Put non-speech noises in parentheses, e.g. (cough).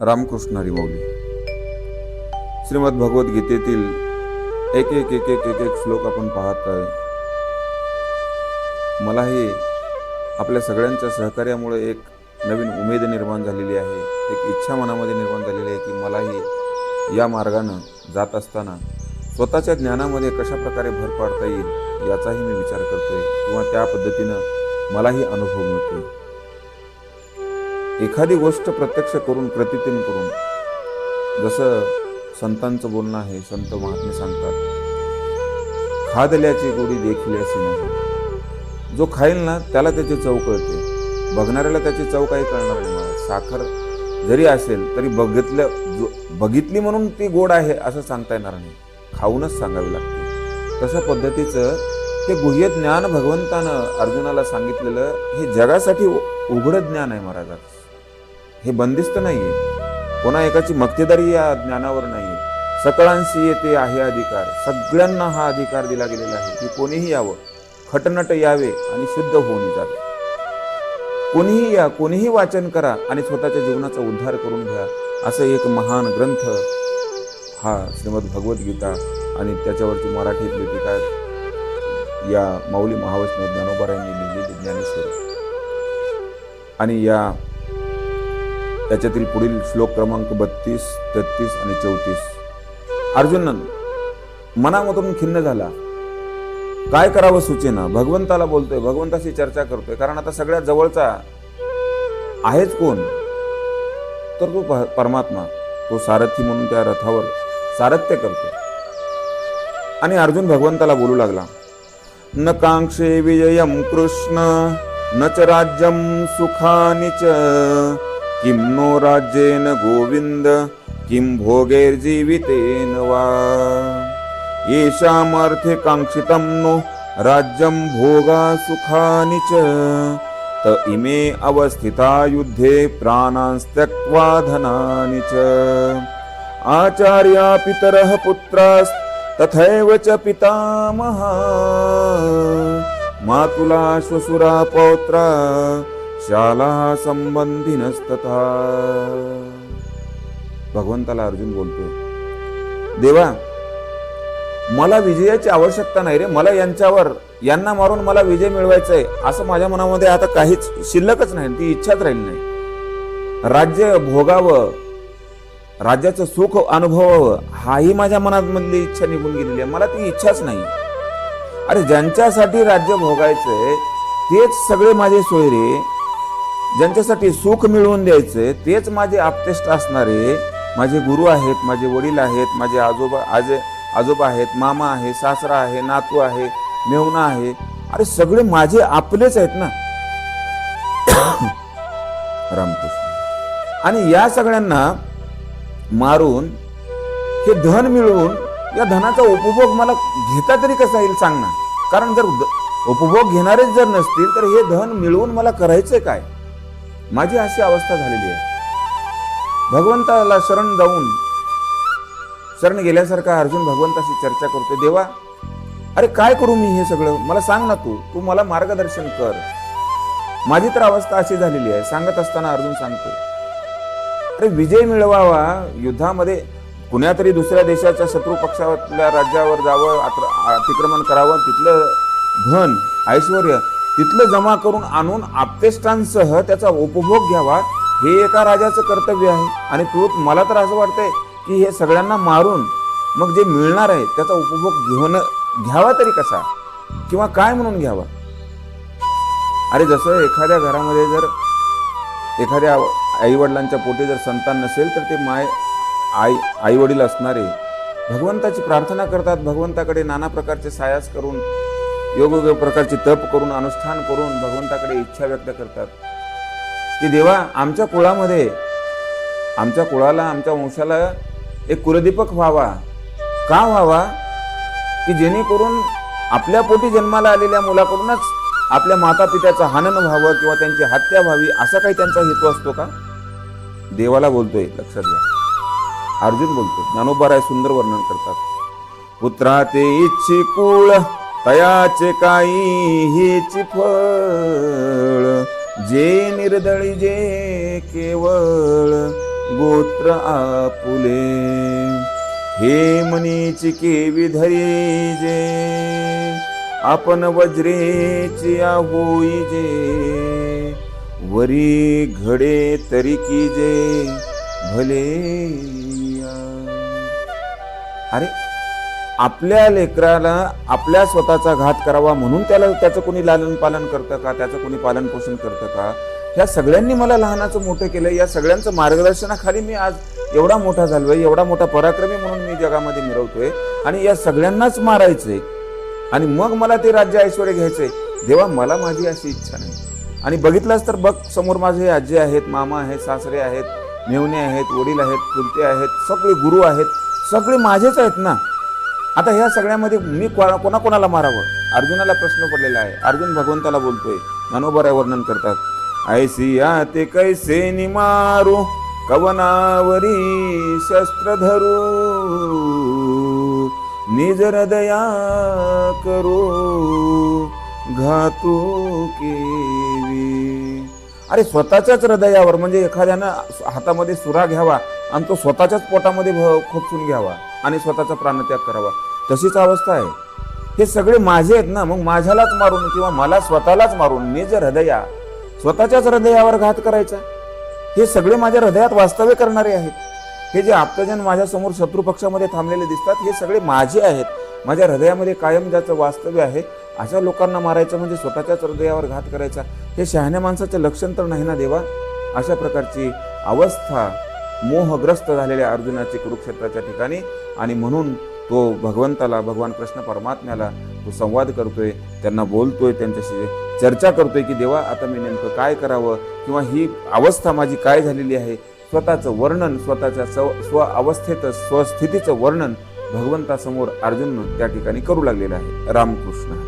रामकृष्ण हरिमौली. श्रीमद भगवद्गीतेतील एक एक एक एक एक एक श्लोक आपण पाहत आहे. मलाही आपल्या सगळ्यांच्या सहकार्यामुळे एक नवीन उमेद निर्माण झालेली आहे. एक इच्छा मनामध्ये निर्माण झालेली आहे की मलाही या मार्गानं जात असताना स्वतःच्या ज्ञानामध्ये कशा प्रकारे भर पाडता येईल याचाही मी विचार करतोय किंवा त्या पद्धतीनं मलाही अनुभव मिळतोय. एखादी गोष्ट प्रत्यक्ष करून प्रतिदिन करून जसं संतांचं बोलणं आहे संत महात्मे सांगतात खादल्याची गोडी देखील असे नाही. जो खाईल ना त्याला त्याची चव कळते. बघणाऱ्याला त्याची चव काही कळणार नाही. मला साखर जरी असेल तरी बघितलं जो बघितली म्हणून ती गोड आहे असं सांगता येणार नाही. खाऊनच सांगावी लागते. तशा पद्धतीचं ते गुह्य ज्ञान भगवंतानं अर्जुनाला सांगितलेलं हे जगासाठी उ- उघडं ज्ञान आहे महाराजात हे बंदिस्त नाहीये. कोणा एकाची मक्तेदारी या ज्ञानावर नाही सकळांशी येते आहे अधिकार. सगळ्यांना हा अधिकार दिला गेलेला आहे की कोणीही यावं. खटनट यावे आणि शुद्ध होऊन जावे. कोणीही या कोणीही वाचन करा आणि स्वतःच्या जीवनाचा उद्धार करून घ्या असं एक महान ग्रंथ हा श्रीमद भगवद्गीता आणि त्याच्यावरची मराठीतली लिपिका या माऊली महावैष्णव ज्ञानोबारायांनी लिहिलेली ज्ञानेश्वरी. आणि या त्याच्यातील पुढील श्लोक क्रमांक बत्तीस तेहतीस आणि चौतीस. अर्जुन मनामधून खिन्न झाला. काय करावं सूचेना? भगवंताला बोलतोय भगवंताशी चर्चा करतोय. कारण आता सगळ्यात जवळचा आहेच कोण? तर तो प- परमात्मा. तो सारथी म्हणून त्या रथावर सारथ्य करतो आणि अर्जुन भगवंताला बोलू लागला. न कांक्षे विजयम कृष्ण न च राज्यम सुखानी च किं नो राज्येन गोविंद किं भोगैर्जीवितेन वा? येषामर्थे काङ्क्षितं नो राज्यं भोगा सुखानि च। त इमे अवस्थिता युद्धे प्राणांस्त्यक्त्वा धनानि च। आचार्या पितरः पुत्रास्तथैव च पितामहा। मातुला श्वशुरा पौत्रा शाला संबंधिनस्तथा भगवंताला अर्जुन बोलतोय देवा मला विजयाची आवश्यकता नाही रे. मला यांच्यावर यांना मारून मला विजय मिळवायचा आहे असं माझ्या मनामध्ये आता काहीच शिल्लकच नाही ती इच्छाच राहिली नाही. राज्य भोगावं राज्याचं सुख अनुभवावं हाही माझ्या मनामधली इच्छा निघून गेलेली आहे. मला ती इच्छाच नाही. अरे ज्यांच्यासाठी राज्य भोगायचंय तेच सगळे माझे सोयरे. ज्यांच्यासाठी सुख मिळवून द्यायचंय तेच माझे आपतेष्ट असणारे. माझे गुरु आहेत माझे वडील आहेत माझे आजोबा आजे आजोबा आहेत मामा आहे सासरा आहे नातू आहे मेहुणा आहे. अरे सगळे माझे आपलेच आहेत ना? (coughs) रामकृष्ण. आणि या सगळ्यांना मारून हे धन मिळवून या धनाचा उपभोग मला घेता तरी कसा येईल सांग ना? कारण जर उपभोग घेणारेच जर नसतील तर हे धन मिळवून मला करायचंय काय? माझी अशी अवस्था झालेली आहे. भगवंताला शरण जाऊन शरण गेल्यासारखा अर्जुन भगवंताशी चर्चा करतोय. देवा अरे काय करू मी हे सगळं? मला सांग ना तू. तू मला मार्गदर्शन कर. माझी तर अवस्था अशी झालेली आहे. सांगत असताना अर्जुन सांगतो अरे विजय मिळवावा. युद्धामध्ये कुण्या तरी दुसऱ्या देशाच्या शत्रू पक्षातल्या राज्यावर जावं अतिक्रमण करावं तिथलं धन ऐश्वर तिथलं जमा करून आणून आप्तेष्टांसह त्याचा उपभोग घ्यावा हे एका राजाचं कर्तव्य आहे. आणि तू मला तर असं वाटतंय की हे सगळ्यांना मारून मग जे मिळणार आहे त्याचा उपभोग घेऊन घ्यावा तरी कसा? किंवा काय म्हणून घ्यावा? अरे जसं एखाद्या घरामध्ये जर एखाद्या आई वडिलांच्या पोटी जर संतान नसेल तर ते माय आई आई वडील असणारे भगवंताची प्रार्थना करतात. भगवंताकडे नाना प्रकारचे सायास करून वेगवेगळ्या प्रकारचे तप करून अनुष्ठान करून भगवंताकडे इच्छा व्यक्त करतात. की देवा आमच्या कुळामध्ये आमच्या कुळाला आमच्या वंशाला एक कुलदीपक व्हावा. का व्हावा? की जेणेकरून आपल्या पोटी जन्माला आलेल्या मुलाकडूनच आपल्या माता पित्याचं हनन व्हावं किंवा त्यांची हत्या व्हावी असा काही त्यांचा हेतू असतो का? देवाला बोलतोय लक्षात घ्या. अर्जुन बोलतोय ज्ञानोबाराय सुंदर वर्णन करतात. पुत्रा ते इच्छी कुळ तयाचे काही हेची फळ जे निर्दळी जे केवळ गोत्र आपुले हे मनीची केवी धरी जे आपण वज्रेची होई जे वरी घडे तरी की जे भले या. अरे आपल्या लेकराला आपल्या स्वतःचा घात करावा म्हणून त्याला त्याचं कोणी लालन पालन करतं का? त्याचं कोणी पालन पोषण करतं का? ह्या सगळ्यांनी मला लहानाचं मोठं केलं या सगळ्यांचं मार्गदर्शनाखाली मी आज एवढा मोठा झालोय एवढा मोठा पराक्रमी म्हणून मी जगामध्ये मिरवतोय आणि या सगळ्यांनाच मारायचंय. आणि मग मला ते राज्य ऐश्वर घ्यायचंय. देवा मला माझी अशी इच्छा नाही. आणि बघितलंच तर बघ समोर माझे आजी आहेत मामा आहेत सासरे आहेत मेवणे आहेत वडील आहेत चुलते आहेत सगळे गुरु आहेत सगळे माझेच आहेत ना? आता ह्या सगळ्यामध्ये मी कोणा कोणाकोणाला मारावं? अर्जुनाला प्रश्न पडलेला आहे. अर्जुन भगवंताला बोलतोय. मनोबराय वर्णन करतात. ऐसिया ते कैसे निमारू कवनावरी शस्त्र धरू? निज हृदया करू? घातू केवी अरे स्वतःच्याच हृदयावर म्हणजे एखाद्यानं हातामध्ये सुरा घ्यावा आणि तो स्वतःच्याच पोटामध्ये भ- खोपसून घ्यावा आणि स्वतःचा प्राणत्याग करावा. तशीच अवस्था आहे. हे सगळे माझे आहेत ना मग माझ्यालाच मारून किंवा मला स्वतःलाच मारून मी जे हृदया स्वतःच्याच हृदयावर घात करायचा? हे सगळे माझ्या हृदयात वास्तव्य करणारे आहेत. हे जे आप्तजन माझ्यासमोर शत्रुपक्षामध्ये शत्रू पक्षामध्ये थांबलेले दिसतात हे सगळे माझे आहेत. माझ्या हृदयामध्ये कायम ज्याचं वास्तव्य आहे अशा लोकांना मारायचं म्हणजे स्वतःच्याच हृदयावर घात करायचा? हे शहाण्या माणसाचं लक्षण तर नाही ना देवा? अशा प्रकारची अवस्था मोहग्रस्त झालेल्या अर्जुनाची कुरुक्षेत्राच्या ठिकाणी आणि म्हणून तो भगवंताला भगवान कृष्ण परमात्म्याला तो संवाद करतोय त्यांना बोलतोय त्यांच्याशी चर्चा करतोय की देवा आता मी नेमकं काय करावं? किंवा ही अवस्था माझी काय झालेली आहे? स्वतःचं वर्णन स्वतःच्या स्व स्व अवस्थेचं स्वस्थितीचं वर्णन भगवंतासमोर अर्जुन त्या ठिकाणी करू लागलेलं आहे. रामकृष्ण.